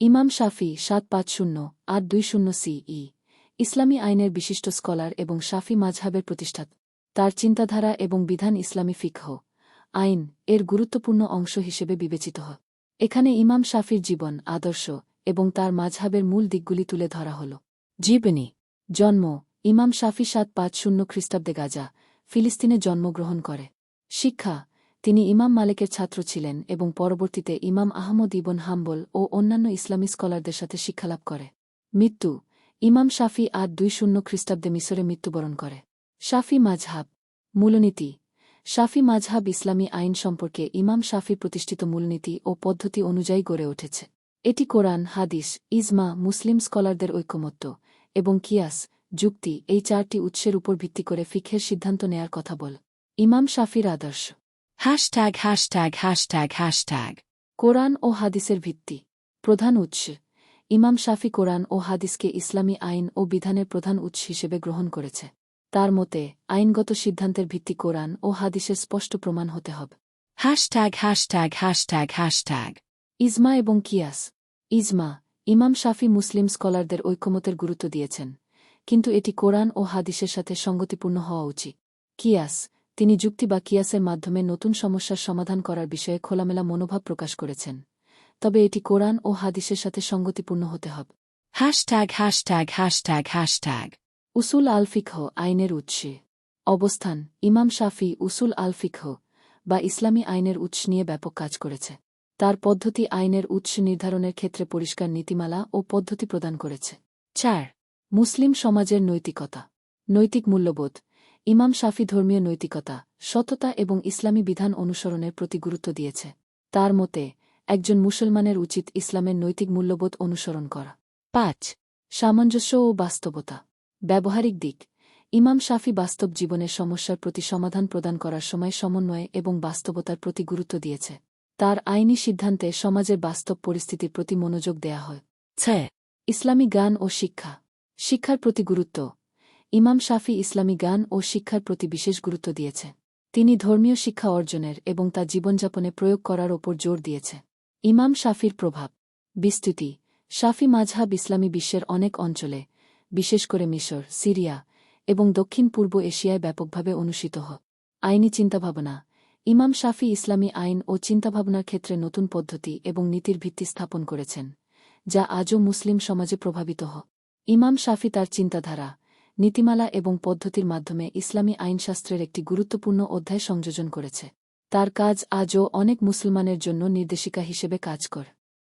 ইমাম শাফি সাত পাঁচ শূন্য আট দুই শূন্য সিই ইসলামী আইনের বিশিষ্ট স্কলার এবং শাফি মাঝহাবের প্রতিষ্ঠাত। তার চিন্তাধারা এবং বিধান ইসলামী ফিকহ, আইন এর গুরুত্বপূর্ণ অংশ হিসেবে বিবেচিত। হয় এখানে ইমাম শাফির জীবন, আদর্শ এবং তার মাঝহাবের মূল দিকগুলি তুলে ধরা হল। জীবনী, জন্ম, ইমাম শাফি সাত পাঁচ শূন্য খ্রিস্টাব্দে গাজা, ফিলিস্তিনে জন্মগ্রহণ করে। শিক্ষা তিনি ইমাম মালিকের ছাত্র ছিলেন এবং পরবর্তীতে ইমাম আহমদ ইবন হাম্বল ও অন্যান্য ইসলামী স্কলারদের সাথে শিক্ষালাভ করে। মৃত্যু, ইমাম শাফি আট দুই শূন্য খ্রিস্টাব্দে মিশরে মৃত্যুবরণ করে। শাফি মাঝহাব মূলনীতি। শাফি মাঝহাব ইসলামী আইন সম্পর্কে ইমাম শাফি প্রতিষ্ঠিত মূলনীতি ও পদ্ধতি অনুযায়ী গড়ে উঠেছে। এটি কোরআন, হাদিস, ইজমা, মুসলিম স্কলারদের ঐকমত্য এবং কিয়াস, যুক্তি এই চারটি উৎসের উপর ভিত্তি করে ফিখের সিদ্ধান্ত নেয়ার কথা বল। ইমাম শাফির আদর্শ। Hashtag hashtag hashtag hashtag. কোরআন ও হাদিসের ভিত্তি। প্রধান উৎস। ইমাম শাফি কোরআন ও হাদিসকে ইসলামী আইন ও বিধানের প্রধান উৎস হিসেবে গ্রহণ করেছে। তার মতে, আইনগত সিদ্ধান্তের ভিত্তি কোরআন ও হাদিসের স্পষ্ট প্রমাণ হতে হবে। Hashtag hashtag hashtag hashtag. ইজমা এবং কিয়াস। ইজমা, ইমাম শাফি মুসলিম স্কলারদের ঐকমতের গুরুত্ব দিয়েছেন। কিন্তু এটি কোরআন ও হাদিসের সাথে সঙ্গতিপূর্ণ হওয়া উচিত। কিয়াস তিনি যুক্তি বা কিয়াসের মাধ্যমে নতুন সমস্যার সমাধান করার বিষয়ে খোলামেলা মনোভাব প্রকাশ করেছেন। তবে এটি কোরআন ও হাদিসের সাথে সঙ্গতিপূর্ণ হতে হবে। Hashtag hashtag hashtag hashtag. উসুল আল ফিকহ আইনের উৎসে। অবস্থান ইমাম শাফি উসুল আল ফিকহ বা ইসলামী আইনের উৎস নিয়ে ব্যাপক কাজ করেছে। তার পদ্ধতি আইনের উৎস নির্ধারণের ক্ষেত্রে পরিষ্কার নীতিমালা ও পদ্ধতি প্রদান করেছে। চার মুসলিম সমাজের নৈতিকতা। নৈতিক মূল্যবোধ। ইমাম শাফি ধর্মীয় নৈতিকতা, সততা এবং ইসলামী বিধান অনুসরণের প্রতি গুরুত্ব দিয়েছে। তার মতে, একজন মুসলমানের উচিত ইসলামের নৈতিক মূল্যবোধ অনুসরণ করা। পাঁচ, সামঞ্জস্য ও বাস্তবতা। ব্যবহারিক দিক, ইমাম শাফি বাস্তব জীবনের সমস্যার প্রতি সমাধান প্রদান করার সময় সমন্বয় এবং বাস্তবতার প্রতি গুরুত্ব দিয়েছে। তার আইনি সিদ্ধান্তে সমাজের বাস্তব পরিস্থিতির প্রতি মনোযোগ দেয়া হয়। Te. ইসলামী গান ও শিক্ষা। শিক্ষার প্রতি গুরুত্ব ইমাম শাফি ইসলামী গান ও শিক্ষার প্রতি বিশেষ গুরুত্ব দিয়েছে। তিনি ধর্মীয় শিক্ষা অর্জনের এবং তা জীবনযাপনে প্রয়োগ করার ওপর জোর দিয়েছে। ইমাম শাফির প্রভাব। বিস্তৃতি। শাফি মাঝহাব ইসলামী বিশ্বের অনেক অঞ্চলে, বিশেষ করে মিশর, সিরিয়া এবং দক্ষিণ পূর্ব এশিয়ায় ব্যাপকভাবে অনুষ্ঠিত হয় আইনি চিন্তাভাবনা। ইমাম শাফি ইসলামী আইন ও চিন্তাভাবনার ক্ষেত্রে নতুন পদ্ধতি এবং নীতির ভিত্তি স্থাপন করেছেন, যা আজও মুসলিম সমাজে প্রভাবিত হয় ইমাম শাফি তার চিন্তাধারা নীতিমালা এবং পদ্ধতির মাধ্যমে ইসলামী আইনশাস্ত্রের একটি গুরুত্বপূর্ণ অধ্যায় সংযোজন করেছে। তার কাজ আজও অনেক মুসলমানের জন্য নির্দেশিকা হিসেবে কাজ করে।